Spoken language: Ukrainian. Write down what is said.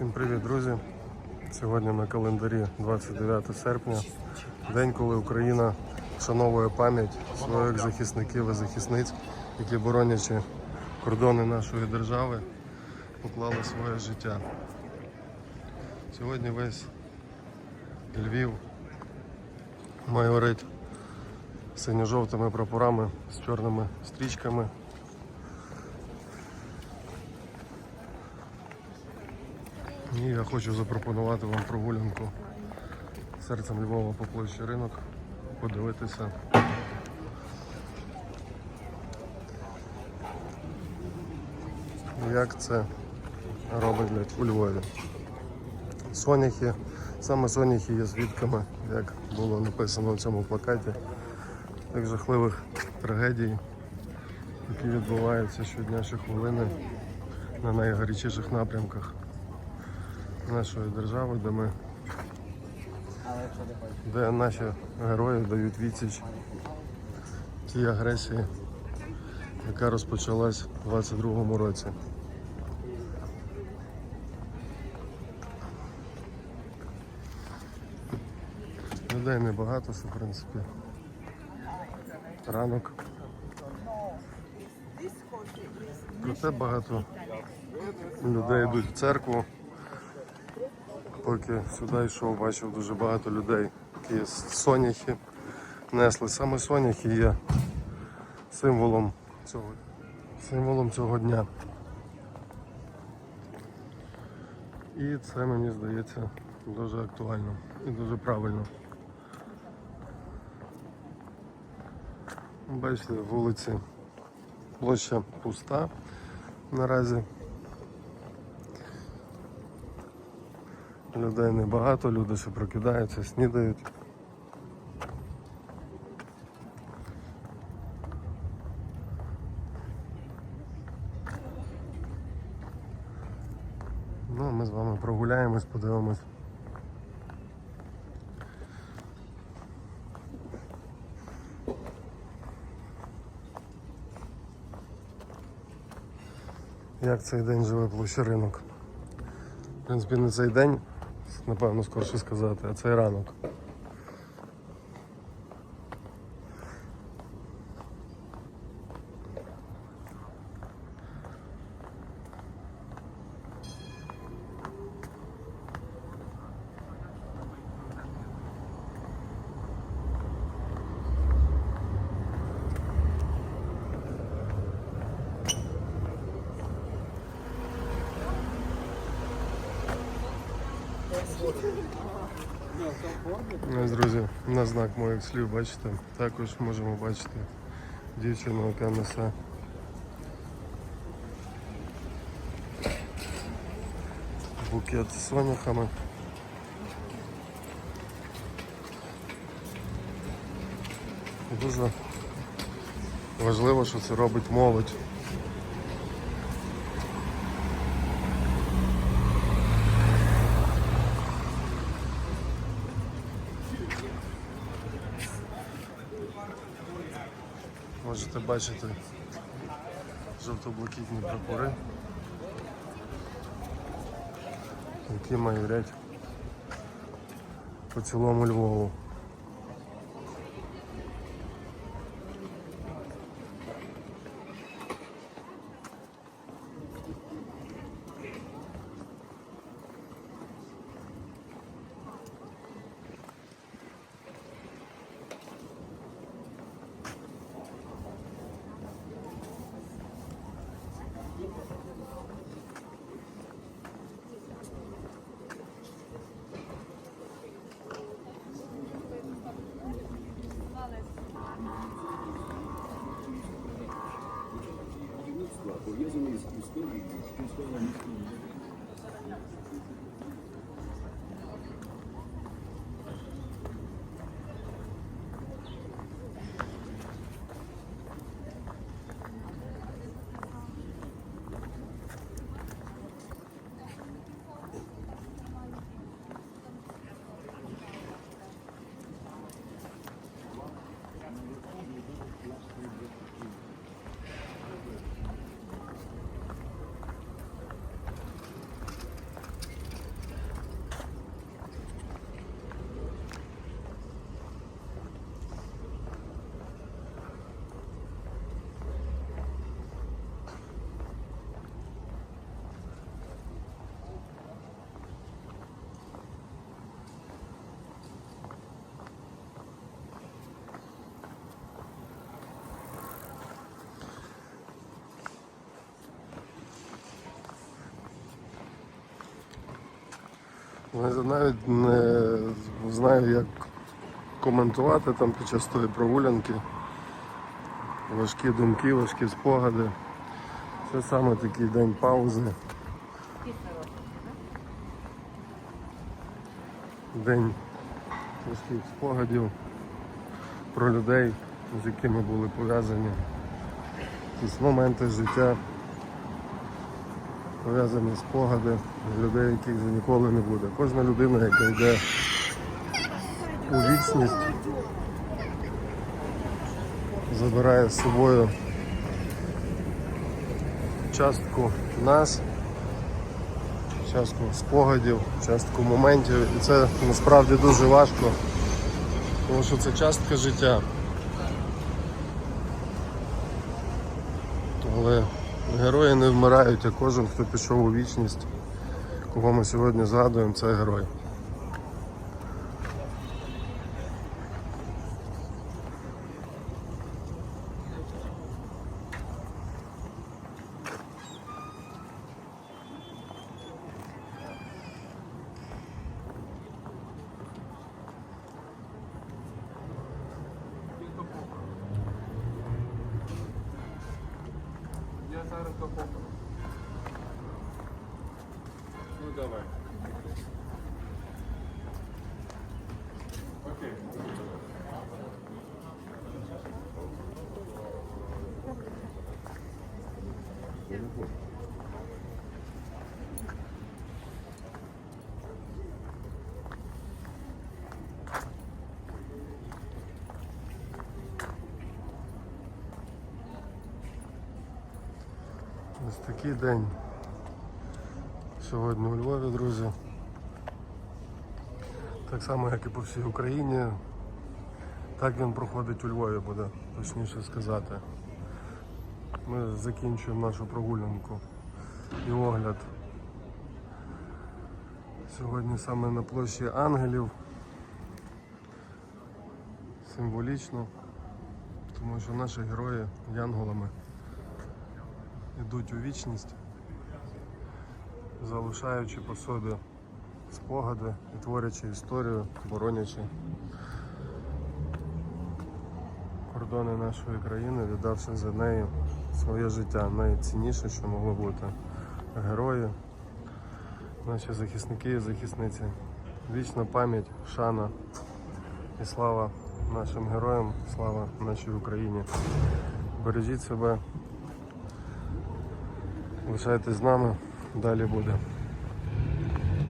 Всім привіт, друзі! Сьогодні на календарі 29 серпня, день, коли Україна вшановує пам'ять своїх захисників і захисниць, які боронячи кордони нашої держави, поклали своє життя. Сьогодні весь Львів майорить синьо-жовтими прапорами з чорними стрічками. І я хочу запропонувати вам прогулянку серцем Львова по площі ринок, подивитися. Як це роблять у Львові. Соняхи, саме соняхи є свідками, як було написано в цьому плакаті, тих жахливих трагедій, які відбуваються щодня щохвилини на найгарячіших напрямках нашої держави, де ми де наші герої дають відсіч тій агресії, яка розпочалась у 22-му році. Людей небагато, що в принципі. Ранок. Проте багато людей йдуть в церкву. Поки сюди йшов, бачив дуже багато людей, які соняхи несли. Саме соняхи є символом цього, символом цього дня. І це мені здається дуже актуально і дуже правильно. Бачите, вулиці площа пуста наразі. Людей небагато, люди ще прокидаються, снідають. Ну, а ми з вами прогуляємось, подивимось. Як цей день живе площа ринок? В принципі, не цей день, напевно, скорше сказати, а цей ранок. Ось, друзі, на знак моїх слів, бачите, також можемо бачити дівчину, яка несе букет з соняхами. Дуже важливо, що це робить молодь. Можете бачити жовто-блакитні прапори, які майорять по цілому Львову. Навіть не знаю, як коментувати там під час тої прогулянки. Важкі думки, важкі спогади. Це саме такий день паузи. День важких спогадів про людей, з якими були пов'язані якісь моменти життя, пов'язані спогади людей, яких вже ніколи не буде. Кожна людина, яка йде у вічність, забирає з собою частку нас, частку спогадів, частку моментів. І це насправді дуже важко, тому що це частка життя. Але герої не вмирають, а кожен, хто пішов у вічність, кого ми сьогодні згадуємо, це герой. Я зараз до пока. Ну давай. Окей. Ось такий день сьогодні у Львові, друзі. Так само, як і по всій Україні. Так він проходить у Львові, буде точніше сказати. Ми закінчуємо нашу прогулянку і огляд. Сьогодні саме на площі Ангелів. Символічно, тому що наші герої янголами йдуть у вічність, залишаючи по собі спогади і творячи історію, боронячи кордони нашої країни, віддавши за неї своє життя. Найцінніше, що могло бути. Герої, наші захисники і захисниці. Вічна пам'ять, шана і слава нашим героям, слава нашій Україні. Бережіть себе. Лишайтесь з нами, далі буде.